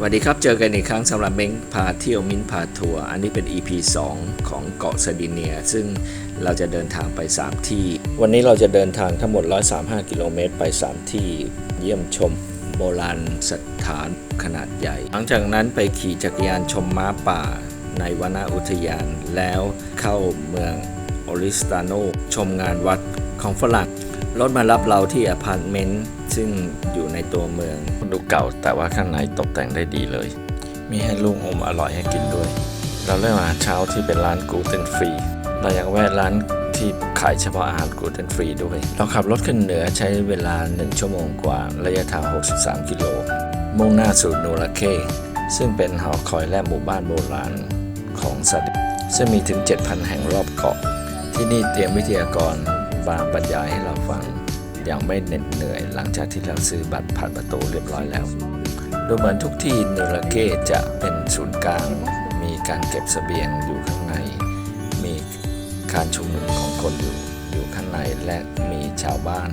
สวัสดีครับ เจอกันอีกครั้งสำหรับเม้งพาเที่ยวมิ้นพาทัวร์อันนี้เป็น EP 2 ของเกาะซาดิเนีย ซึ่งเราจะเดินทางไป 3 ที่ วันนี้เราจะเดินทางทั้งหมด 135 กิโลเมตรไป 3 ที่เยี่ยมชมโบราณสถานขนาดใหญ่ หลังจากนั้นไปขี่จักรยานชมม้าป่าในวนอุทยาน แล้วเข้าเมืองออริสตาโนชมงานวัดของฝรั่งรถมารับเราที่อพาร์ตเมนต์ ซึ่งอยู่ในตัวเมืองดูเก่าแต่ว่าข้างในตกแต่งได้ดีเลย มีให้ลูกอมอร่อยให้กินด้วย เราเริ่มอาหารเช้าที่เป็นร้านกูเตนฟรีเรายังแวะร้านที่ขายเฉพาะอาหารกูเตนฟรีด้วย เราขับรถขึ้นเหนือใช้เวลา 1 ชั่วโมงกว่า ระยะทาง 63 กิโล มุ่งหน้าสู่นูราเค ซึ่งเป็นหอคอยและหมู่บ้านโบราณของสัตว์ซึ่งมีถึง 7,000 แห่งรอบเกาะ ที่นี่เตรียมวิทยากรมาบรรยายให้เราฟัง อย่างไม่เหน็ดเหนื่อย หลังจากที่เราซื้อบัตรผ่านประตูเรียบร้อยแล้ว ดูเหมือนทุกที่นูราเกจะเป็นศูนย์กลาง มีการเก็บเสบียงอยู่ข้างใน มีการชุมนุมของคนอยู่อยู่ข้างในและมีชาวบ้าน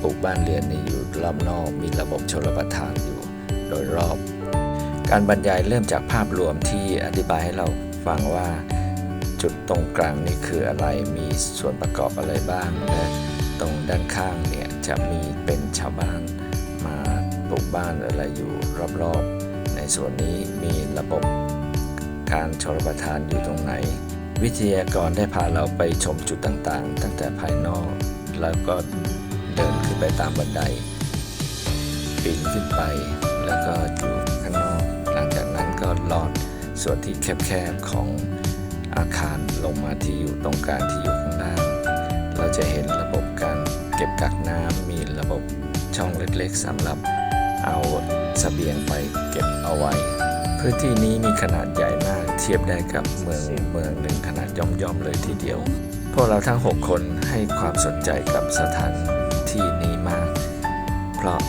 ปลูกบ้านเรือนนี่อยู่รอบนอกมีระบบชลประทานอยู่โดยรอบ การบรรยายเริ่มจากภาพรวมที่อธิบายให้เราฟังว่าจุดตรงกลางนี่คืออะไร มีส่วนประกอบอะไรบ้างและ ตรงด้านข้างเนี่ยจะมีเป็นชาวบ้านมาปลูกบ้านอะไรอยู่รอบๆ ในส่วนนี้มีระบบการชลประทานอยู่ตรงไหน วิทยากรได้พาเราไปชมจุดต่างๆ ตั้งแต่ภายนอก แล้วก็เดินขึ้นไปตามบันไดปีนขึ้นไป แล้วก็อยู่ข้างนอก หลังจากนั้นก็ลอดส่วนที่แคบๆของอาคารลงมาที่อยู่ตรงกลางที่อยู่ เราจะเห็นระบบการเก็บกักน้ำมีระบบช่องเล็กๆสำหรับเอาสเสบียงไปเก็บเอาไว้ พื้นที่นี้มีขนาดใหญ่มากเทียบได้กับเมืองเมืองหนึ่งขนาดย่อมๆเลยทีเดียว พวกเราทั้ง 6 คนให้ความสนใจกับสถานที่นี้มาก เพราะ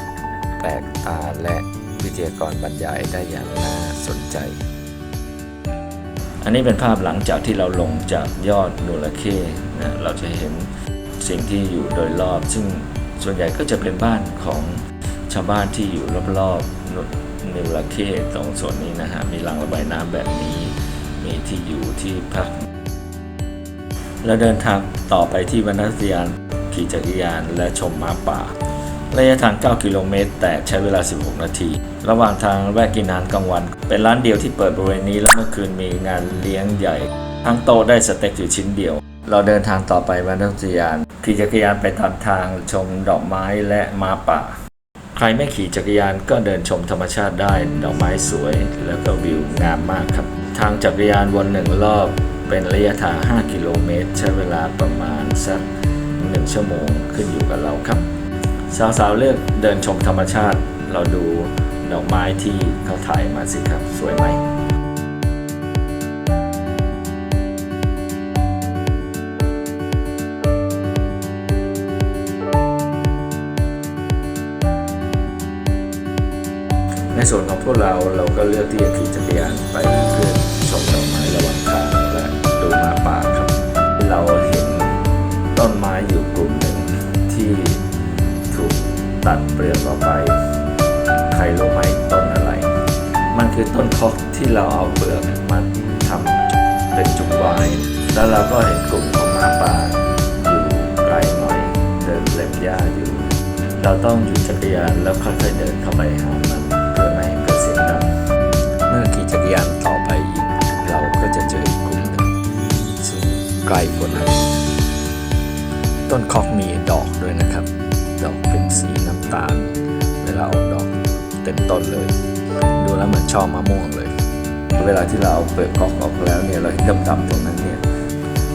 แปลกตาและวิทยากรบรรยายได้อย่างน่าสนใจ อันนี้เป็นภาพหลังจากที่เราลงจากยอดนูราเคนะเราจะเห็น สิ่งที่อยู่โดยรอบ ซึ่งส่วนใหญ่ก็จะเป็นบ้านของชาวบ้านที่อยู่รอบๆนูนูราเคตรงส่วนนี้นะฮะมีรางระบายน้ำแบบนี้ มีที่อยู่ที่พักเราเดินทางต่อไปที่วรรณยานขี่จักรยานและชมม้าป่า ระยะทาง 9 กิโลเมตร แต่ใช้เวลา 16 นาที ระหว่างทางแวะกินอาหารกลางวัน เป็นร้านเดียวที่เปิดบริเวณนี้ แล้วเมื่อคืนมีงานเลี้ยงใหญ่ ทั้งโตะได้สเต็กอยู่ชิ้นเดียว เราเดินทางต่อไปวรรณอุทยานขี่จักรยานไปตามทางชมดอกไม้และม้าป่า ใครไม่ขี่จักรยานก็เดินชมธรรมชาติได้ ดอกไม้สวย แล้วก็วิวงามมากครับ ทางจักรยานวนหนึ่งรอบเป็นระยะทาง 5 กิโลเมตร ใช้เวลาประมาณสักหนึ่งชั่วโมงขึ้นอยู่กับเราครับ สาวๆเลือกเดินชมธรรมชาติ เราดูดอกไม้ที่เขาถ่ายมาสิครับ สวยไหม ส่วนของพวกเราเราก็เลือกที่จะขี่จักรยานไปเพื่อชมดอกไม้ระหว่างทางและดูหมาป่าครับ เราเห็นต้นไม้อยู่กลุ่มหนึ่งที่ถูกตัดเปลือกออกไป ใครรู้ไหมต้นอะไร มันคือต้นคอกที่เราเอาเปลือกมาทำเป็นจุกไว้แล้วเราก็เห็นกลุ่มของหมาป่าอยู่ไกลหน่อยเดินเล็มหญ้าอยู่ เราต้องหยุดจักรยานแล้วค่อยๆเดินเข้าไปหา ไกลกว่านั้นต้นคอกมีดอกด้วยนะครับ ดอกเป็นสีน้ำตาล เวลาออกดอกเต็มต้นเลย ดูแล้วเหมือนช่อมะม่วงเลย เวลาที่เราเอาเปลือกคอกออกแล้วเนี่ยเราเห็นดำๆตรงนั้นเนี่ย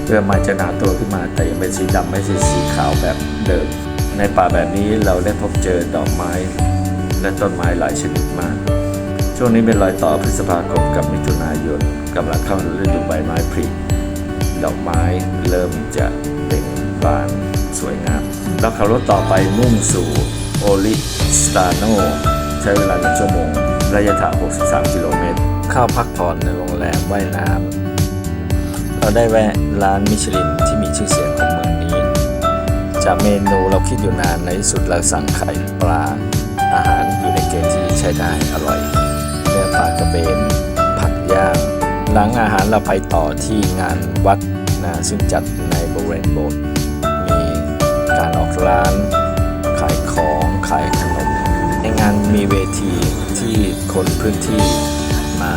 เปลือมันจะหนาตัวขึ้นมาแต่ยังเป็นสีดำไม่ใช่สีขาวแบบเดิม ในป่าแบบนี้เราได้พบเจอดอกไม้และต้นไม้หลายชนิดมาก ช่วงนี้เป็นรอยต่อพฤษภาคมกับมิถุนายนกำลังเข้าฤดูใบไม้ผลิ ดอกไม้เริ่มจะเบ่งบานสวยงามเราขับรถต่อไปมุ่งสู่โอลิสตาโนใช้เวลาหนึ่งชั่วโมง ระยะทาง 63 กิโลเมตร เข้าพักผ่อนในโรงแรมว่ายน้ำเราได้แวะร้านมิชลินที่มีชื่อเสียงของเมืองนี้ จากเมนูเราคิดอยู่นานในที่สุดเราสั่งไข่ปลา อาหารอยู่ในเกณฑ์ที่ใช้ได้อร่อยเนื้อ หลังอาหารเราไปต่อที่งานวัดนะซึ่งจัดในบริเวณโบสถ์มีการออกร้าน ขายของขายขนมในงานมีเวทีที่คนพื้นที่มา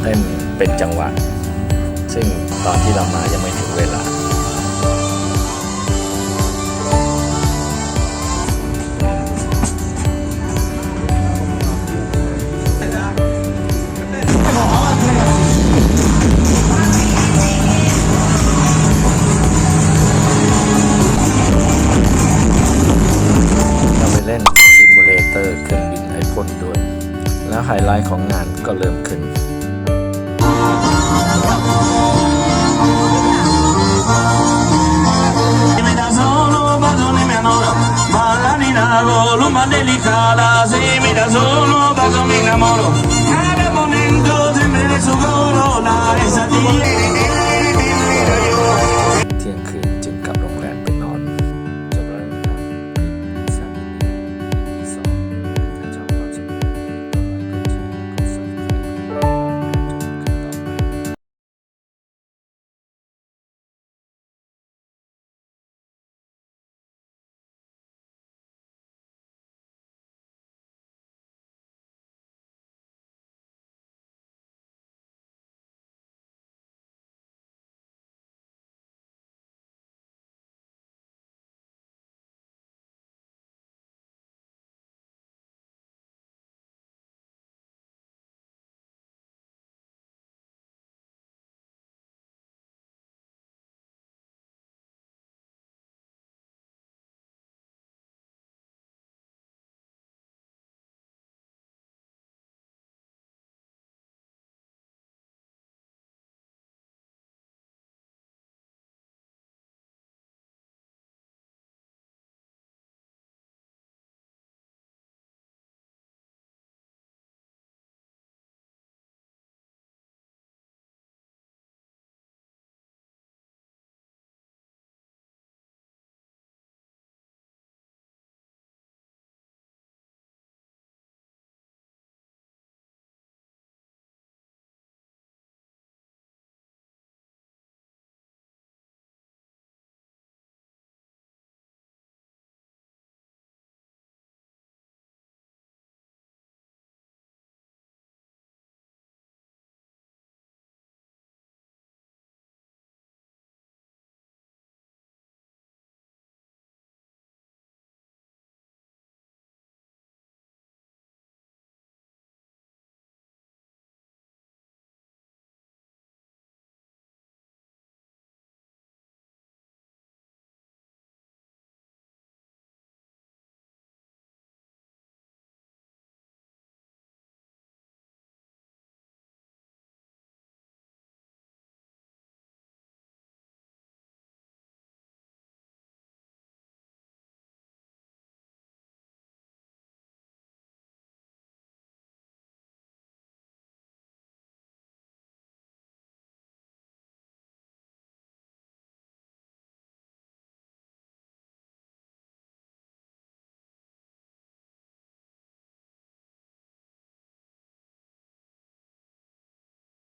เต้นเป็นจังหวะ ซึ่งตอนที่เรามายังไม่ถึงเวลาเรา ก็